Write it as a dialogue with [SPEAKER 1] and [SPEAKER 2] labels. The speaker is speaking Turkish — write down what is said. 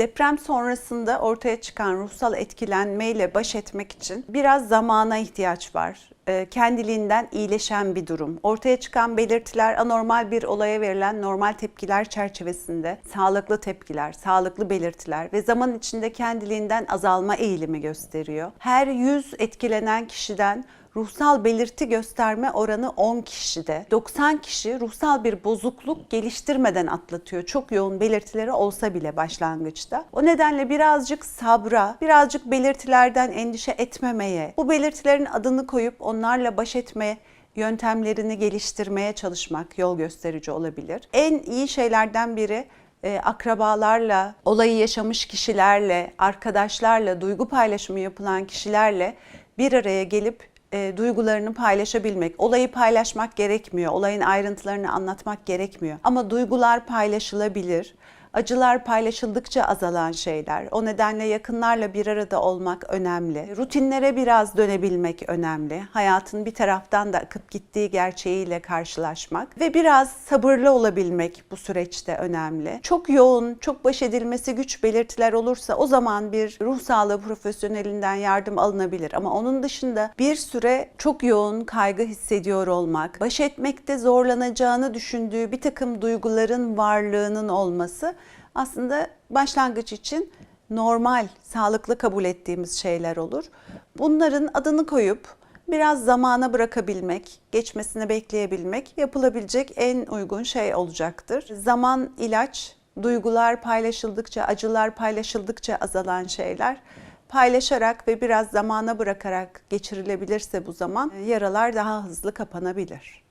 [SPEAKER 1] Deprem sonrasında ortaya çıkan ruhsal etkilenmeyle baş etmek için biraz zamana ihtiyaç var. Ee, Kendiliğinden iyileşen bir durum. Ortaya çıkan belirtiler anormal bir olaya verilen normal tepkiler çerçevesinde sağlıklı tepkiler, sağlıklı belirtiler ve zaman içinde kendiliğinden azalma eğilimi gösteriyor. Her 100 etkilenen kişiden ruhsal belirti gösterme oranı 10 kişide. 90 kişi ruhsal bir bozukluk geliştirmeden atlatıyor. Çok yoğun belirtileri olsa bile başlangıçta. O nedenle birazcık sabra, birazcık belirtilerden endişe etmemeye, bu belirtilerin adını koyup onlarla baş etmeye yöntemlerini geliştirmeye çalışmak yol gösterici olabilir. En iyi şeylerden biri e, akrabalarla, olayı yaşamış kişilerle, arkadaşlarla, duygu paylaşımı yapılan kişilerle bir araya gelip e, duygularını paylaşabilmek. Olayı paylaşmak gerekmiyor, olayın ayrıntılarını anlatmak gerekmiyor. Ama duygular paylaşılabilir. Acılar paylaşıldıkça azalan şeyler. O nedenle yakınlarla bir arada olmak önemli. Rutinlere biraz dönebilmek önemli. Hayatın bir taraftan da akıp gittiği gerçeğiyle karşılaşmak ve biraz sabırlı olabilmek bu süreçte önemli. Çok yoğun, çok baş edilmesi güç belirtiler olursa o zaman bir ruh sağlığı profesyonelinden yardım alınabilir. Ama onun dışında bir süre çok yoğun kaygı hissediyor olmak, baş etmekte zorlanacağını düşündüğü bir takım duyguların varlığının olması aslında başlangıç için normal, sağlıklı kabul ettiğimiz şeyler olur. Bunların adını koyup biraz zamana bırakabilmek, geçmesini bekleyebilmek yapılabilecek en uygun şey olacaktır. Zaman ilaç, duygular paylaşıldıkça, acılar paylaşıldıkça azalan şeyler. Paylaşarak ve biraz zamana bırakarak geçirilebilirse bu zaman yaralar daha hızlı kapanabilir.